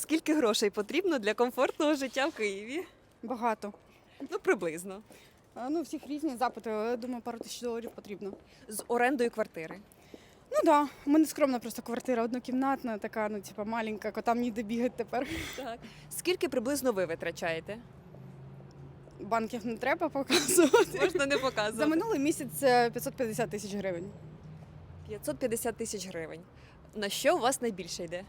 Скільки грошей потрібно для комфортного життя в Києві? Багато. Ну, приблизно. А, Ну, всіх різні запити, але я думаю, пару тисяч доларів потрібно. З орендою квартири. Ну так, да. у мене скромна просто квартира, однокімнатна, така, ну, типа, маленька, котам ніде бігати тепер. Так. Скільки приблизно ви витрачаєте? Банків не треба показувати. Можна не показувати. За минулий місяць е, 550 тисяч гривень. 550 тисяч гривень. На що у вас найбільше йде?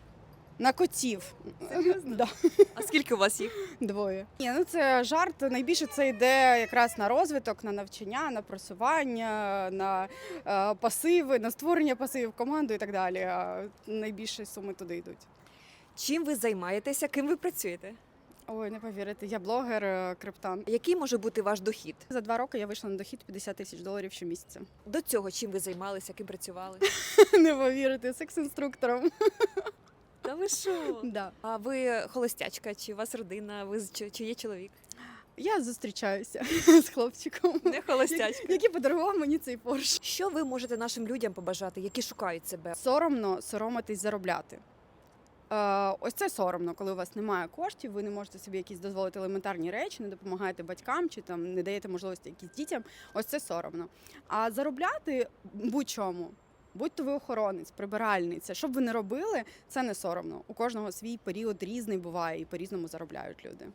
На котів. Серйозно? Да, А скільки у вас їх? двоє. Ні, ну це жарт. Найбільше це йде якраз на розвиток, на навчання, на просування, на е, пасиви, на створення пасивів, команду і так далі. А найбільші суми туди йдуть. Чим ви займаєтеся, ким ви працюєте? Ой, не повірите, я блогер, е, криптан. Який може бути ваш дохід? За два роки я вийшла на дохід 50 тисяч доларів щомісяця. До цього чим ви займалися, ким працювали? Не повірите, секс-інструктором. Що? Да. А ви холостячка, чи у вас родина, ви чи, чи є чоловік? Я зустрічаюся з хлопчиком, Не холостячка. який подарував мені цей порш. Що ви можете нашим людям побажати, які шукають себе? Соромно соромитись заробляти. Е, ось це соромно, коли у вас немає коштів, ви не можете собі якісь дозволити елементарні речі, не допомагаєте батькам чи там не даєте можливості якісь дітям. Ось це соромно. А заробляти будь-чому. Будь-то ви охоронець, прибиральниця, що б ви не робили, це не соромно. У кожного свій період різний буває і по-різному заробляють люди.